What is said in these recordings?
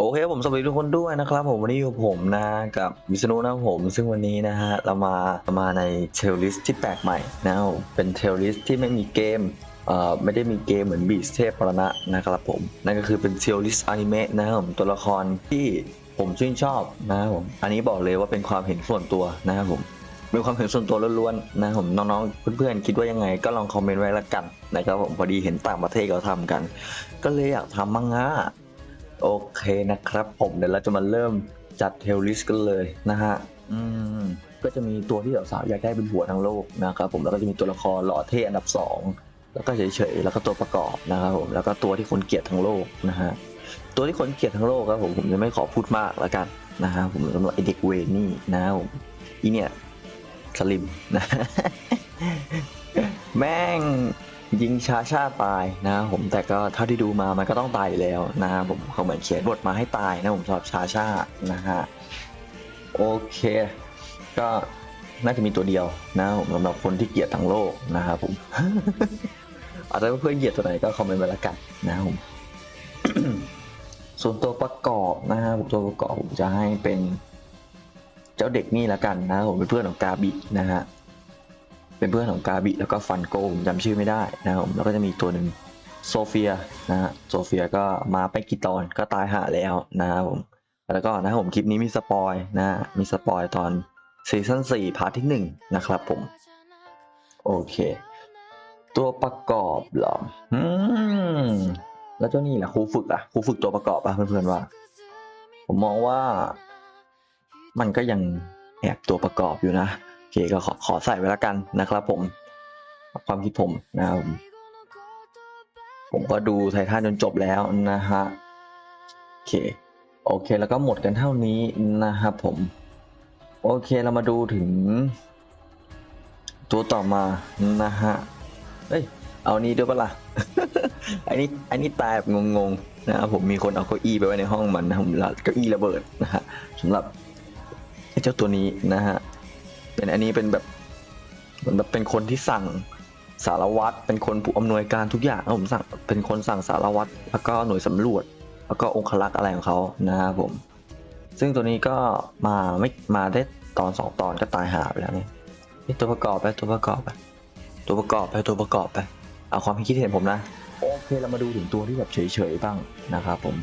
โอเคผมสวัสดีทุกคนด้วยนะครับ ผมวันนี้อยู่ผมนะกับวิษณุนะผมซึ่งวันนี้นะฮะเรามามาในเทลลิสที่แปลกใหม่นะครับเป็นเทลลิสที่ไม่มีเกมเอ่อไม่ได้มีเกมเหมือนบีสเทพปรณะนะครับผมนั่นก็คือเป็นเทลลิสอนิเมะนะครับผมตัวละครที่ผมชื่นชอบนะครับผมอันนี้บอกเลยว่าเป็นความเห็นส่วนตัวนะครับผมเป็นความเห็นส่วนตัวล้วนๆนะครับผมน้องๆเพื่อนๆคิดว่ายังไง ก็ลองคอมเมนต์ไว้ละกันนะครับผมพอดีเห็นต่างประเทศเขาทำกัน ก็เลยอยากทำมังงะ โอเคนะครับ ผมเดี๋ยวเราจะมาเริ่มจัดเทลลิสกันเลยนะฮะ อืม ก็จะมีตัวที่สาวๆอยากได้เป็นหัวทั้งโลกนะครับผมแล้วก็จะมีตัวละครหล่อเท่อันดับสองแล้วก็เฉยๆแล้วก็ตัวประกอบนะครับผมแล้วก็ตัวที่คนเกลียดทั้งโลกนะฮะตัวที่คนเกลียดทั้งโลกครับผมผมจะไม่ขอพูดมากแล้วกันนะฮะผมสำหรับไอเด็กเวนี่นะครับผมอีเนี่ยสลิมนะแม่ง ยิงชาชาตายนะครับผมแต่ก็เท่าที่ดูมามันก็ต้องตายอยู่แล้วนะครับผมเขาเหมือนเขียนบทมาให้ตายนะผมสำหรับชาชานะฮะโอเค ก็น่าจะมีตัวเดียวนะผมสำหรับคนที่เกลียดทั้งโลกนะครับผมอาจจะเพื่อนเกลียดตัวไหนก็คอมเมนต์ไว้ละกันนะครับผมส่วนตัวประกอบนะครับผมตัวประกอบผมจะให้เป็น เจ้าเด็กนี่ละกันนะผมเป็นเพื่อนของกาบินะฮะ เป็นเพื่อนของกาบิแล้วก็ฟันโกผมจำชื่อไม่ได้นะครับแล้วก็จะมีตัวหนึ่งโซเฟียนะฮะโซเฟียก็มาไปกี่ตอนก็ตายหาแล้วนะครับผมแล้วก็นะครับผมคลิปนี้มีสปอยนะมีสปอยตอนซีซั่น4พาร์ทที่1นะครับผม โอเค ตัวประกอบเหรออืมแล้วเจ้านี่แหละครูฝึกอะครูฝึกตัวประกอบอะเพื่อนๆว่า ผมมองว่า มันก็ยังแอบตัวประกอบอยู่นะ อเคก็ขอขอใส่ไว้แล้วกันนะครับผม ความคิดผมนะครับผมผมก็ดูไททันจนจบแล้วนะฮะโอเค โอเค แล้วก็หมดกันเท่านี้นะครับผม โอเคเรามาดูถึง ตัวต่อมานะฮะเอ้ยเอานี้ด้วยปะล่ะ อันนี้อันนี้ตายแบบงงๆนะครับผมมีคนเอาเก้าอี้ไปไว้ในห้องมันนะครับแล้วเก้าอี้ระเบิดนะฮะสำหรับเจ้าตัวนี้นะฮะ เป็นอันนี้เป็นแบบเหมือนแบบเป็นคนที่สั่งสารวัตรเป็นคนผู้อำนวยการทุกอย่างผมสั่งเป็นคนสั่งสารวัตรแล้วก็หน่วยสำรวจ แล้วก็องคลักษ์อะไรของเขานะครับผม ซึ่งตัวนี้ก็มาไม่มาได้ตอนสองตอนก็ตายหาไปแล้วเนี่ยนี่ตัวประกอบไปตัวประกอบไปตัวประกอบไปตัวประกอบไปเอาความคิดเห็นผมนะโอเคเรามาดูถึงตัวที่แบบเฉยๆบ้างนะครับผม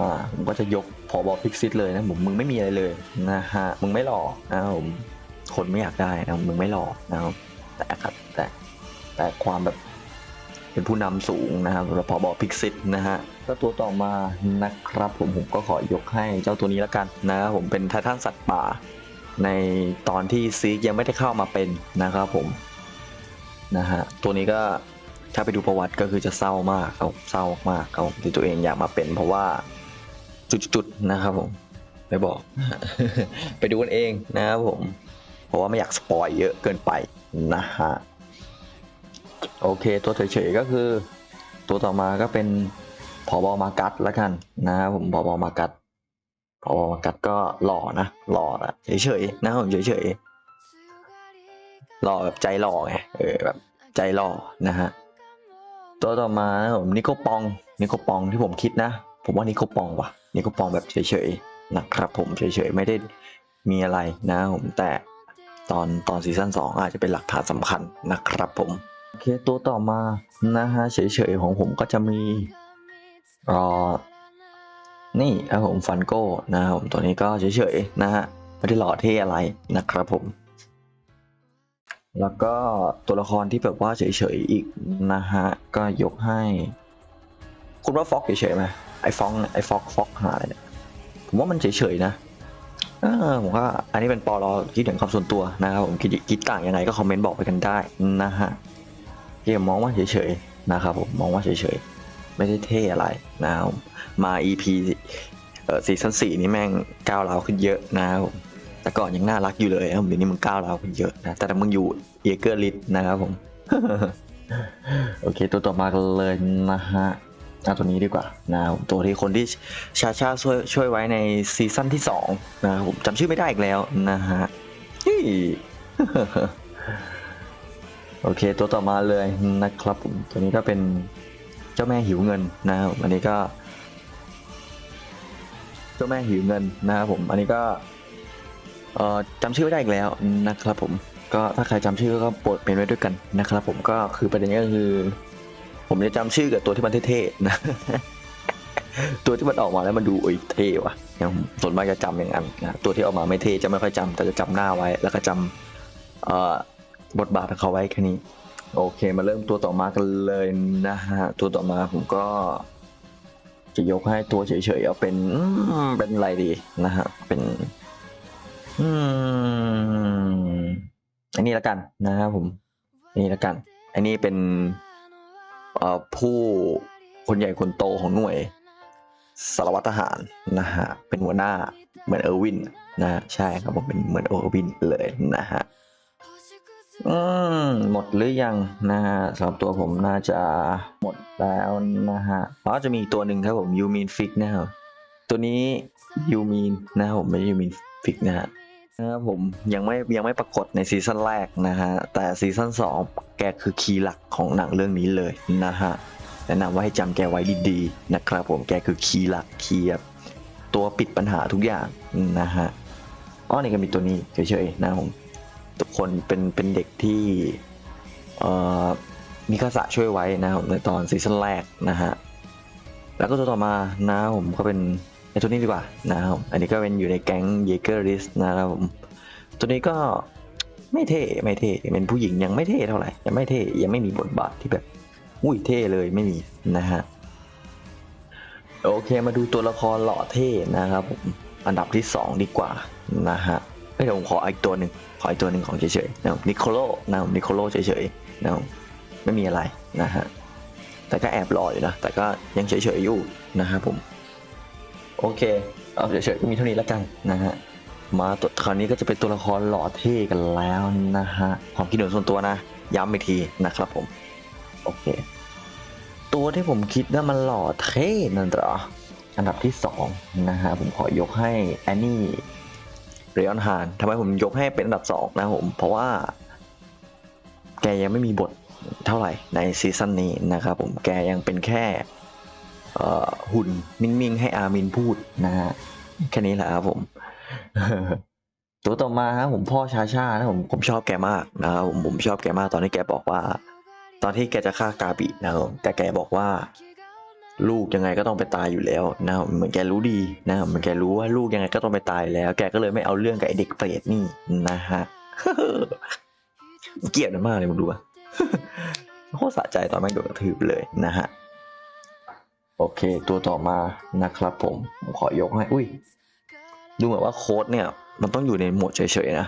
อ่าผมก็จะยกพอบอพิกซิตเลยนะผมมึงไม่มีอะไรเลยนะฮะมึงไม่หล่อนะผม คนไม่อยากได้นะมึงไม่หล่อนะครับแต่ครับแต่แต่ความแบบเป็นผู้นำสูงนะครับรับพอบอพิกซิตนะฮะก็ตัวต่อมานะครับ ผมผมก็ขอยกให้เจ้าตัวนี้แล้วกันนะครับผมเป็นไททันสัตว์ป่า ในตอนที่ซีกยังไม่ได้เข้ามาเป็นนะครับผมนะฮะตัวนี้ก็ถ้าไปดูประวัติก็คือจะเศร้ามากครับเศร้ามากครับที่ตัวเองอยากมาเป็น เพราะว่าจุดๆนะครับผมไม่บอก ไปดูกันเองนะครับผม เพราะว่าไม่อยากสปอยเยอะเกินไปนะฮะโอเคตัวเฉยๆก็คือ ตัวต่อมาก็เป็นพอบอมากัดแล้วกันนะผมพอบอมากัดพอบอมากัดก็หล่อนะหล่อนะเฉยๆนะผมเฉยๆหล่อแบบใจหล่อไงเออแบบใจหล่อนะฮะตัวต่อมาผมนิโคปองนิโคปองที่ผมคิดนะ ผมว่านิโคปองว่ะนิโคปองแบบเฉยๆนะครับผมเฉยๆไม่ได้มีอะไรนะผมแต่ ตอนตอนซีซั่น2อาจจะเป็นหลักฐานสำคัญนะครับผมโอเคตัวต่อมานะฮะเฉยๆของผมก็จะมีรอนี่ครับผมฟันโก้นะครับผมตัวนี้ก็เฉยๆนะฮะไม่ได้หล่อเท่อะไรนะครับผม แล้วก็ตัวละครที่แบบว่าเฉยๆอีกนะฮะก็ยกให้ คุณว่าฟ็อกเฉยๆไหมไอ้ฟองไอ้ฟอกฟอกหาอะไรเนี่ยผมว่ามันเฉยๆนะ เออผมว่าอันนี้เป็นปอลอคิดถึงความส่วนตัวนะครับผมคิดคิดต่างยังไงก็คอมเมนต์บอกไปกันได้นะฮะเกมมองว่าเฉยๆนะครับผมมองว่าเฉยๆ ไม่ได้เท่อะไรนะครับมา EP เอ่อซีซั่นสี่นี่แม่งก้าวร้าวขึ้นเยอะนะครับผมแต่ก่อนยังน่ารักอยู่เลยนะครับเดี๋ยวนี้มึงก้าวร้าวขึ้นเยอะนะแต่ถ้ามึงอยู่เอเกอร์ลิทนะครับผม โอเค ตัวต่อมากันเลยนะฮะ เอาตัวนี้ดีกว่านะครับตัวที่คนที่ชาชาช่วยช่วยไว้ในซีซั่นที่2นะครับผมจำชื่อไม่ได้อีกแล้วนะฮะโอเค ตัวต่อมาเลยนะครับผมตัวนี้ก็เป็นเจ้าแม่หิวเงินนะครับอันนี้ก็ เจ้าแม่หิวเงินนะครับผม อันนี้ก็เอ่อจำชื่อไม่ได้อีกแล้วนะครับผมก็ถ้าใครจำชื่อก็โปรดเป็นไว้ด้วยกันนะครับผมก็คือประเด็นก็คือ ผมจะจำชื่อกับตัวที่มันเท่ๆนะ ตัวที่มันออกมาแล้วมันดูเอ้ยเท่ว่ะอย่างส่วนมากจะจำอย่างนั้นนะตัวที่ออกมาไม่เท่จะไม่ค่อยจำแต่จะจำหน้าไว้ แล้วก็จำเอ่อบทบาทของเขาไว้แค่นี้ โอเค มาเริ่มตัวต่อมากันเลยนะฮะตัวต่อมาผมก็ จะยกให้ตัวเฉยๆเอาเป็นเป็นอะไรดีนะฮะเป็น อืมอันนี้ละกันนะครับผมอันนี้ละกัน อันนี้เป็น ผู้คนใหญ่คนโตของหน่วยสารวัตรทหารนะฮะเป็นหัวหน้าเหมือนเออร์วินนะใช่ครับผมเป็นเหมือนเออร์วินเลยนะฮะอืมหมดหรือยังนะฮะสำหรับตัวผมน่าจะหมดแล้วนะฮะแล้วจะมีตัวหนึ่งครับผมยูมีนฟิกนะครับตัวนี้ยูมีนนะครับผมไม่ใช่ยูมีนฟิกนะฮะ นะครับผมยังไม่ยังไม่ปรากฏในซีซั่นแรกนะฮะแต่ซีซั่นสองแกคือคีย์หลักของหนังเรื่องนี้เลยนะฮะแนะนำว่าให้จำแกไว้ดีๆนะครับผมแกคือคีย์หลักคีย์ตัวปิดปัญหาทุกอย่างนะฮะอ้อนี่ก็มีตัวนี้เฉยๆนะผมทุกคนเป็นเป็นเด็กที่เอ่อมีคาสะช่วยไว้นะครับในตอนซีซั่นแรกนะฮะแล้วก็ตัวต่อมานะผมก็เป็น ไอตัวนี้ดีกว่านะครับ อันนี้ก็เป็นอยู่ในแก๊งเยเกอร์ริสนะครับผม ตัวนี้ก็ไม่เท่ไม่เท่เป็นผู้หญิงยังไม่เท่เท่าไหร่ยังไม่เท่ยังไม่มีบทบาทที่แบบอุ้ยเท่เลยไม่มีนะฮะโอเคมาดูตัวละครหล่อเท่นะครับผมอันดับที่สองดีกว่านะฮะเอ้ยเดี๋ยวผมขออีกตัวหนึ่งขออีกตัวหนึ่งของเฉยๆนะครับนิโคโลนะครับนิโคโลเฉยๆนะครับไม่มีอะไรนะฮะแต่ก็แอบหล่ออยู่นะแต่ก็ยังเฉยๆอยู่นะครับผม โอเคเอาเฉยๆก็มีเท่านี้แล้วกันนะฮะมาตัวคราวนี้ก็จะเป็นตัวละครหล่อเท่กันแล้วนะฮะความคิดเห็นส่วนตัวนะ ย้ำอีกทีนะครับผม โอเค ตัวที่ผมคิดว่ามันหล่อเท่นั่นเหรออันดับที่สองนะฮะผมขอยกให้แอนนี่เรออนฮานทำไมผมยกให้เป็นอันดับสองนะผมเพราะว่า แกยังไม่มีบทเท่าไหร่ในซีซั่นนี้นะครับผมแกยังเป็นแค่ หุ่นนิ่งๆ ให้อามินพูดนะฮะแค่นี้แหละครับผม ตัวต่อมาครับผมพ่อชาชานะผมผมชอบแกมากนะครับผมผมชอบแกมากตอนที่แกบอกว่า ตอนที่แกจะฆ่ากาบินะครับแต่แกบอกว่า ลูกยังไงก็ต้องไปตายอยู่แล้วนะครับเหมือนแกรู้ดีนะครับเหมือนแกรู้ว่าลูกยังไงก็ต้องไปตายแล้ว แกก็เลยไม่เอาเรื่องกับไอเด็กเปรตนี่นะฮะเกลียดมันมากเลยมึงดูอะโคตรสะใจตอนแม่งโดนกระทืบเลยนะฮะ โอเค ตัวต่อมานะครับผมผมขอยกให้ อุ้ย ดูเหมือนว่าโค้ดเนี่ย มันต้องอยู่ในโหมดเฉยๆนะ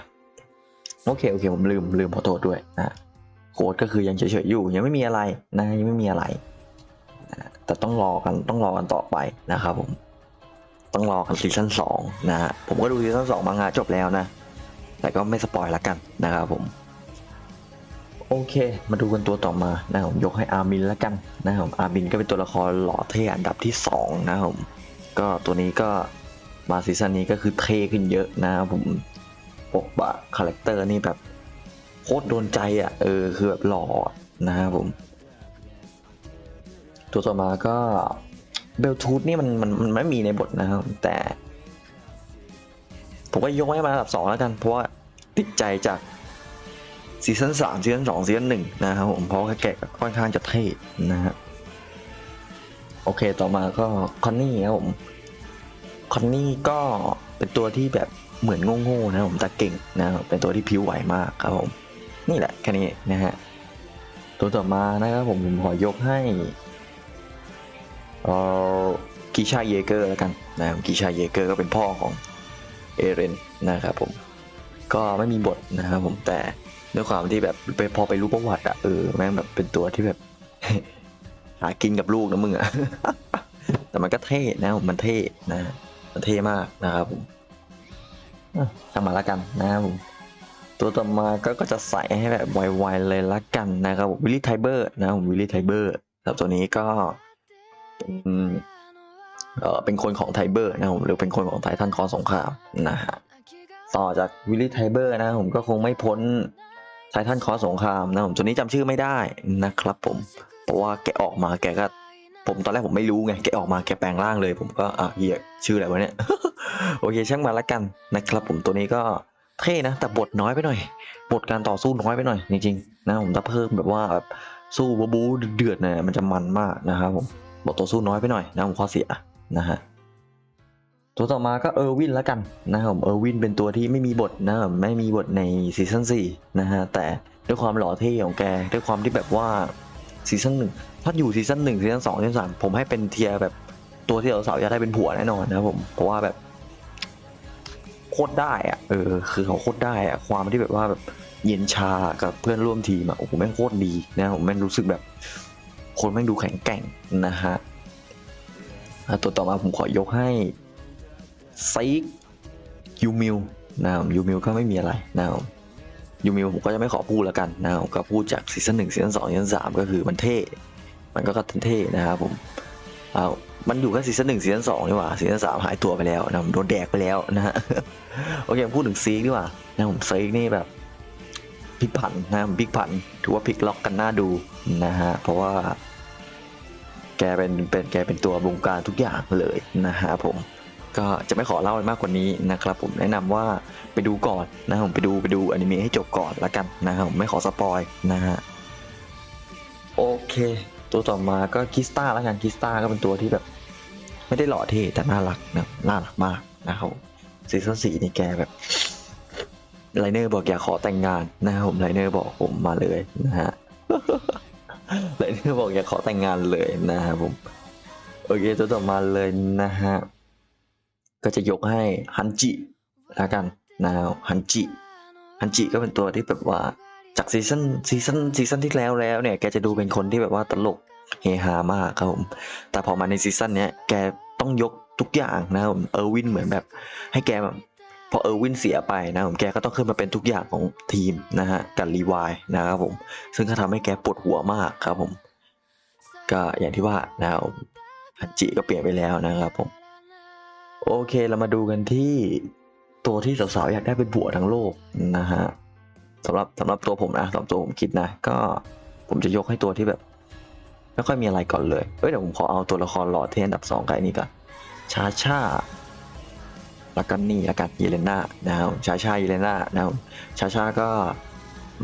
โอเค โอเค ผมลืมลืมขอโทษด้วยนะ โค้ดก็คือยังเฉยๆอยู่ ยังไม่มีอะไรนะ ยังไม่มีอะไรนะแต่ต้องรอกัน ต้องรอกันต่อไปนะครับผม ต้องรอกันซีซั่นสองนะฮะ ผมก็ดูซีซั่นสองมางานจบแล้วนะ แต่ก็ไม่สปอยละกันนะครับผม โอเค มาดูกันตัวต่อมานะครับผมยกให้อาร์มินละกันนะครับผมอาร์มินก็เป็นตัวละครหล่อเท่อันดับที่สองนะครับผมก็ตัวนี้ก็มาซีซั่นนี้ก็คือเท่ขึ้นเยอะนะครับผมปกบะคาแรคเตอร์นี่แบบโคตรโดนใจอะเออคือแบบหล่อนะครับผม ตัวต่อมาก็เบลทูธนี่มันมันมันไม่มีในบทนะครับแต่ ผมก็ยกให้มาอันดับสองแล้วกัน เพราะว่าติดใจจาก ซีซั่นสามซีซั่นสองซีซั่นหนึ่งนะครับผมเพราะว่แกะค่อนข้างจะเท่นะฮะโอเคต่อมาก็คอนนี่ครับผมคอนนี่ก็เป็นตัวที่แบบเหมือนโง่ๆนะครับผมแต่เก่งนะครับเป็นตัวที่ผิวไหวมากครับผมนี่แหละแค่นี้นะฮะตัวต่อมานะครับผมผมขอยกให้เอ่อกิชาเยเกอร์แล้วกันนะครับกิชาเยเกอร์ก็เป็นพ่อของเอเรนนะครับผมก็ไม่มีบทนะครับผมแต่ ด้วยความที่แบบไปพอไปรู้ประวัติอะเออแม่งแบบเป็นตัวที่แบบ หากินกับลูกนะมึงอะแต่มันก็เท่นะมันเท่นะมันเท่มากนะครับผมทำมาละกันนะครับผมตัวต่อมาก็ก็จะใส่ให้แบบไวๆเลยละกันนะครับวิลลี่ไทเบอร์นะผมวิลลี่ไทเบอร์ครับตัวนี้ก็เป็นเออเป็นคนของไทเบอร์นะผมหรือเป็นคนของไททันคอสงครามนะฮะต่อจากวิลลี่ไทเบอร์นะผมก็คงไม่พ้น ไททันคอสงครามนะผมตัวนี้จำชื่อไม่ได้นะครับผมเพราะว่าแกออกมาแกก็ ผมตอนแรกผมไม่รู้ไงแกออกมาแกแปลงร่างเลย ผมก็อะเฮียชื่ออะไรวะเนี่ยโอเคช่างมาละกันนะครับ ผมตัวนี้ก็เท่นะ แต่บทน้อยไปหน่อย บทการต่อสู้น้อยไปหน่อยจริงๆนะผมถ้าเพิ่มแบบว่าแบบสู้บูบูเดือดๆเนี่ยมันจะมันมากนะครับผมบทต่อสู้น้อยไปหน่อยนะผมข้อเสียนะฮะ ตัวต่อมาก็เออร์วินและกันนะครับผมเออร์วินเป็นตัวที่ไม่มีบทนะครับไม่มีบทในซีซั่นสี่นะฮะแต่ด้วยความหล่อเท่ของแกด้วยความที่แบบว่าซีซั่นหนึ่งถ้าอยู่ซีซั่นหนึ่งซีซั่นสองซีซั่นสามผมให้เป็นเทียร์แบบตัวที่เราสาวอยากได้เป็นผัวแน่นอนนะครับผมเพราะว่าแบบโคตรได้อะเออคือเขาโคตรได้อะความที่แบบว่าแบบเย็นชากับเพื่อนร่วมทีมอะโอ้โหแม่งโคตรดีนะผมแม่งรู้สึกแบบ คนแม่งดูแข็งแกร่งนะฮะตัวต่อมาผมขอยกให้ ซีกยูมิวนะครับยูมิวก็ไม่มีอะไรนะครับยูมิวผมก็จะไม่ขอพูดแล้วกันนะครับก็พูดจากซีซั่นหนึ่งซีซั่นสองซีซั่นสามก็คือมันเท่ มันก็เท่นะครับผมเอามันอยู่แค่ซีซั่นหนึ่งซีซั่นสองนี่หว่าซีซั่นสามหายตัวไปแล้วนะโดนแดกไปแล้วนะฮะโอเคพูดถึงซีกดีกว่านะผมซีกนี่แบบพลิกผันนะพลิกผัน ถือว่าพลิกล็อกกันหน้าดูนะฮะเพราะว่า แกเป็นเป็นแกเป็นตัวบงการทุกอย่างเลยนะฮะผม ก็จะไม่ขอเล่าอะไรมากกว่านี้นะครับผมแนะนำว่าไปดูก่อนนะผมไปดูไปดูอนิเมะให้จบก่อนละกันนะครับผมไม่ขอสปอยนะฮะโอเค ตัวต่อมาก็คิสตาแล้วกันคิสตาก็เป็นตัวที่แบบ ไม่ได้หล่อเท่แต่น่ารักนะน่ารักมากนะครับซีซั่นสี่นี่แกแบบไลเนอร์บอกอยากขอแต่งงานนะครับผมไลเนอร์บอกผมมาเลยนะฮะไลเนอร์บอกอยากขอแต่งงานเลยนะครับผมโอเคตัวต่อมาเลยนะฮะ ก็จะยกให้ฮันจิแล้วกันนะฮันจิฮันจิก็เป็นตัวที่แบบว่าจากซีซันซีซันซีซันที่แล้วแล้วเนี่ยแกจะดูเป็นคนที่แบบว่าตลกเฮฮามากครับผมแต่พอมาในซีซันเนี้ยแกต้องยกทุกอย่างนะครับผมเออร์วินเหมือนแบบ ให้แกแบบพอเออร์วินเสียไปนะผมแกก็ต้องขึ้นมาเป็นทุกอย่างของทีมนะฮะกับรีวายนะครับผม ซึ่งก็ทำให้แกปวดหัวมากครับผม ก็อย่างที่ว่านะครับฮันจิก็เปลี่ยนไปแล้วนะครับผม โอเคเรามาดูกันที่ตัวที่สาวๆอยากได้เป็นผัวทั้งโลกนะฮะสำหรับสำหรับตัวผมนะสำหรับตัวผมคิดนะ ก็ผมจะยกให้ตัวที่แบบ ไม่ค่อยมีอะไรก่อนเลยเอ้ยเดี๋ยวผมขอเอาตัวละครหล่อเทนดับสองกับไอ้นี่ก่อนชาชาแล้วกันนี่แล้วกันเยเลน่านะครับชาชาเยเลน่านะครับชาชาก็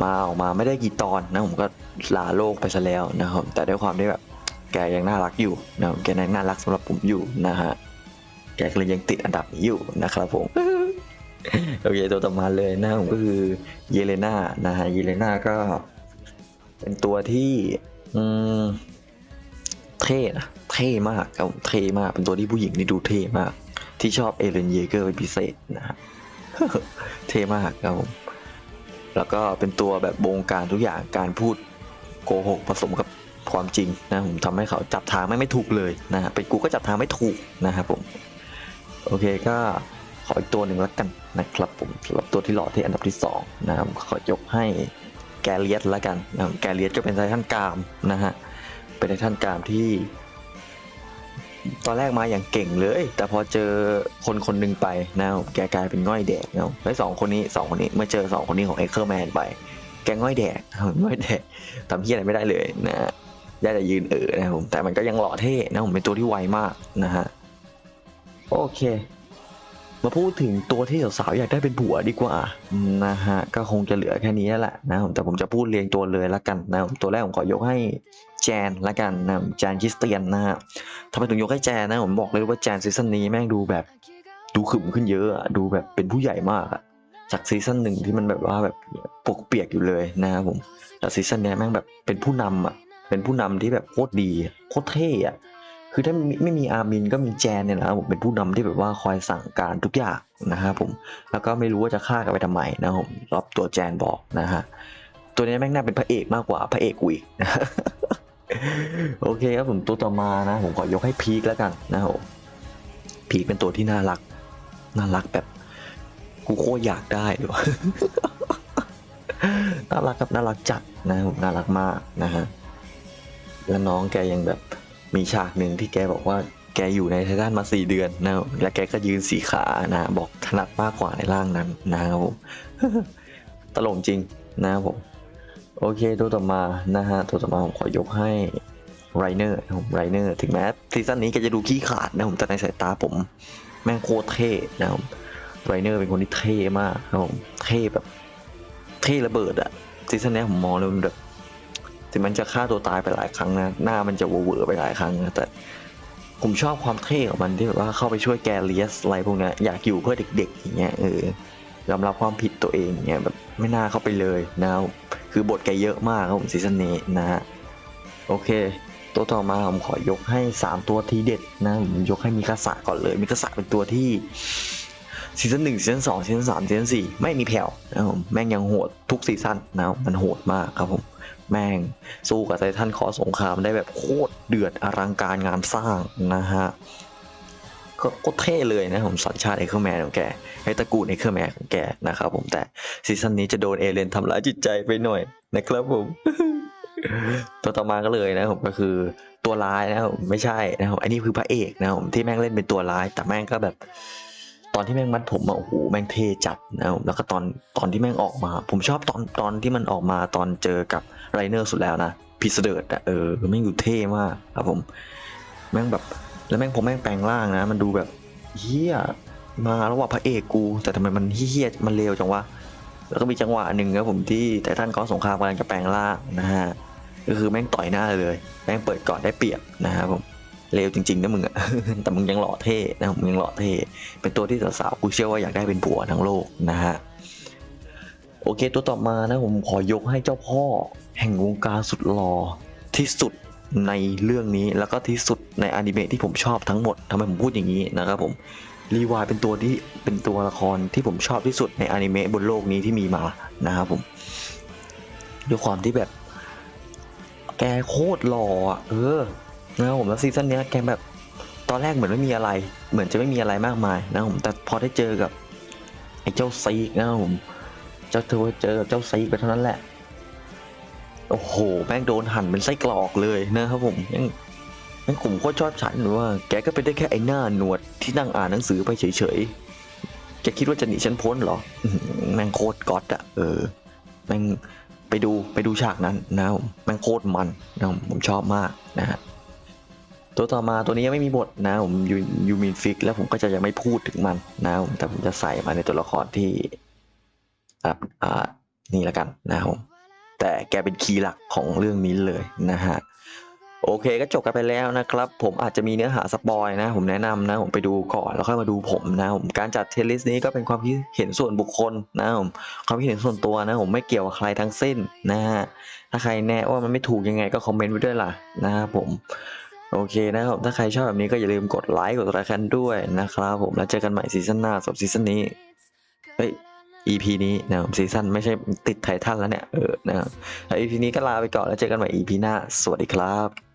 มาออกมาไม่ได้กี่ตอนนะผมก็ลาโลกไปซะแล้วนะครับแต่ด้วยความที่แบบแกยังน่ารักอยู่นะแกยังน่ารักสำหรับผมอยู่นะฮะ แกก็เลยยังติดอันดับนี้อยู่นะครับผมโอเคตัวต่อมาเลยนะผมก็คือเยเลนานะฮะเยเลนาก็ เป็นตัวที่อืมเท่นะเท่มากครับเท่มาก เป็นตัวที่ผู้หญิงนี่ดูเท่มาก ที่ชอบเอเลนเยเกอร์เป็นพิเศษนะฮะเท่มากครับผมแล้วก็เป็นตัวแบบบงการทุกอย่างการพูดโกหกผสมกับความจริงนะผมทำให้เขาจับทางไม่ไม่ถูกเลยนะฮะเป็นกูก็จับทางไม่ถูกนะครับผม โอเคก็ขออีกตัวหนึ่งแล้วกันนะครับผมสำหรับตัวที่หล่อที่อันดับที่สองนะครับขอยกให้แกเลียสแล้วกันนะครับแกเลียสก็เป็นไททันกรามนะฮะเป็นไททันกรามที่ ตอนแรกมาอย่างเก่งเลย แต่พอเจอคนคนหนึ่งไปนะครับแกกลายเป็นง่อยแดกนะครับแล้วสองคนนี้สองคนนี้เมื่อเจอสองคนนี้ของเอ็กเคอร์แมนไปแกง่อยแดกง่อยแดกทำที่อะไรไม่ได้เลยนะฮะได้แต่ยืนเออนะครับผมแต่มันก็ยังหล่อเท่นะผมเป็นตัวที่ไวมากนะฮะ โอเค มาพูดถึงตัวที่สาวๆอยากได้เป็นผัวดีกว่านะฮะ ก็คงจะเหลือแค่นี้แหละนะผมแต่ผมจะพูดเรียงตัวเลยละกันนะตัวแรกผมขอยกให้แจนละกันนะแจนคริสเตียนนะฮะทำไมถึงยกให้แจนนะผมบอกเลยว่าแจนซีซั่นนี้แม่งดูแบบดูขึมขึ้นเยอะดูแบบเป็นผู้ใหญ่มากจากซีซั่นหนึ่งที่มันแบบว่าแบบปกเปียกอยู่เลยนะครับผมแต่ซีซั่นนี้แม่งแบบเป็นผู้นำอะเป็นผู้นำที่แบบโคตรดีโคตรเท่อะ คือถ้าไม่ไม่มีอาร์มินก็มีแจนเนี่ยนะครับผมเป็นผู้นำที่แบบว่าคอยสั่งการทุกอย่างนะครับผมแล้วก็ไม่รู้ว่าจะฆ่ากันไปทำไมนะครับผมรับตัวแจนบอกนะฮะตัวนี้แม่งน่าเป็นพระเอกมากกว่าพระเอกกูอีกนะโอเคครับผมตัวต่อมานะ ผมขอยกให้พีคแล้วกันนะครับผมพีคเป็นตัวที่น่ารัก น่ารักแบบกูโคตรอยากได้เลยว่ะน่ารักครับน่ารักจัดนะผมน่ารักมากนะฮะแล้วน้องแกยังแบบ มีฉากหนึ่งที่แกบอกว่าแกอยู่ในไททันมาสี่เดือนนะแล้วแกก็ยืนสีขานะบอกถนัดมากกว่าในร่างนั้นนะครับผมตลกจริงนะครับผมโอเคตัวต่อมานะฮะตัวต่อมาผมขอยกให้ไรเนอร์ผมไรเนอร์ถึงแม้ซีซั่นนี้แกจะดูขี้ขาดนะผมแต่ในสายตาผมแม่งโคตรเท่นะครับไรเนอร์เป็นคนที่เท่มากครับผมเท่แบบ เท่ระเบิดอะซีซั่นนี้ผมมองเลยมันแบบ ถึงมันจะฆ่าตัวตายไปหลายครั้งนะ หน้ามันจะเวอร์ไปหลายครั้งนะ แต่ผมชอบความเท่ของมันที่แบบว่าเข้าไปช่วยแกเลียสอะไรพวกนี้อยากอยู่เพื่อเด็กๆอย่างเงี้ยเออยอมรับความผิดตัวเองเงี้ยแบบไม่น่าเข้าไปเลยนะครับคือบทแกเยอะมากครับผมซีซั่นนี้นะฮะโอเค ตัวต่อมาผมขอยกให้ 3 ตัวทีเด็ดนะผมยกให้มิคาสะก่อนเลยมิคาสะเป็นตัวที่ซีซั่นหนึ่งซีซั่นสองซีซั่นสามซีซั่นสี่ไม่มีแผ่วนะครับผมแม่งยังโหดทุกซีซั่นนะครับมันโหดมากครับผม แม่งสู้กับไททันคอสงครามได้แบบโคตรเดือดอลังการงานสร้างนะฮะก็โคตรเท่เลยนะผมสัญชาติเอเคอร์แมนของแกให้ตระกูลเอเคอร์แมนของแกนะครับผมแต่ซีซั่นนี้จะโดนเอเลนทำร้ายจิตใจไปหน่อยนะครับผมตัวต่อมาก็เลยนะผมก็คือตัวร้ายนะผมไม่ใช่นะครับอันนี้คือพระเอกนะผมที่แม่งเล่นเป็นตัวร้ายแต่แม่งก็แบบ ตอนที่แม่งมัดผมอะโอ้โหแม่งเท่จัดนะครับผมแล้วก็ตอนตอนที่แม่งออกมา ผมชอบตอนตอนที่มันออกมาตอนเจอกับไรเนอร์สุดแล้วนะพีเสเดิร์ดอะเออแม่งดูเท่มากครับผม แม่งแบบแล้วแม่งผมแม่งแปลงร่างนะ มันดูแบบเฮี้ยมาแล้วว่าพระเอกกู แต่ทำไมมันเฮี้ยมันเลวจังวะแล้วก็มีจังหวะหนึ่งครับผมที่แต่ท่านก็สงครามกำลังจะแปลงร่างนะฮะก็คือแม่งต่อยหน้าเลย แม่งเปิดก่อนได้เปรียบนะครับผม เลวจริงๆนะมึงอะแต่มึงยังหล่อเท่นะมึงยังหล่อเท่เป็นตัวที่สาวๆกูเชื่อว่าอยากได้เป็นผัวทั้งโลกนะฮะโอเคตัวต่อมานะผมขอยกให้เจ้าพ่อ แห่งวงการสุดหล่อที่สุดในเรื่องนี้แล้วก็ที่สุดในอนิเมะที่ผมชอบทั้งหมดทำไมผมพูดอย่างนี้นะครับผมรีวายเป็นตัวที่เป็นตัวละครที่ผมชอบที่สุดในอนิเมะบนโลกนี้ที่มีมานะครับผมด้วยความที่แบบ แกโคตรหล่ออะเออ นะครับผมแล้วซีซั่นนี้แกแบบตอนแรกเหมือนไม่มีอะไร เหมือนจะไม่มีอะไรมากมายนะครับผมแต่พอได้เจอกับไอ้เจ้าซีกนะครับผมเจ้าเธอเจอกับเจ้าซีกไปเท่านั้นแหละโอ้โหแม่งโดนหั่นเป็นไส้กรอกเลยนะครับผมยังยังผมโคตรชอบฉันว่า แกก็เป็นได้แค่ไอ้หน้าหนวดที่นั่งอ่านหนังสือไปเฉยๆแกคิดว่าจะหนีฉันพ้นเหรอแม่งโคตรก๊อตอะเออแม่งไปดูไปดูฉากนั้นนะครับผมแม่งโคตรมันนะครับผมชอบมากนะฮะ ตัวต่อมาตัวนี้ยังไม่มีบทนะผมยูยูมินฟิก แล้วผมก็จะยังไม่พูดถึงมันนะผมแต่ผมจะใส่มาในตัวละครที่อ่าอ่านี่ละกันนะครับผมแต่แกเป็นคีย์หลักของเรื่องนี้เลยนะฮะโอเคก็จบกันไปแล้วนะครับ ผมอาจจะมีเนื้อหาสปอยนะ ผมแนะนำนะ ผมไปดูก่อนแล้วค่อยมาดูผมนะผมการจัดเทลิสนี้ก็เป็นความคิดเห็นส่วนบุคคลนะผมความคิดเห็นส่วนตัวนะ ผมไม่เกี่ยวกับใครทั้งสิ้นนะฮะถ้าใครแน่ว่ามันไม่ถูกยังไงก็คอมเมนต์ไว้ด้วยล่ะนะครับผม โอเคนะครับ ถ้าใครชอบแบบนี้ก็อย่าลืมกดไลค์กดติดตามด้วยนะครับผมแล้วเจอกันใหม่ซีซั่นหน้าสำหรับซีซั่นนี้เฮ้ย EP นี้นะครับซีซั่นไม่ใช่ติดไททันแล้วเนี่ยเออนะครับแล้ว EP นี้ก็ลาไปก่อนแล้วเจอกันใหม่ EP หน้า สวัสดีครับ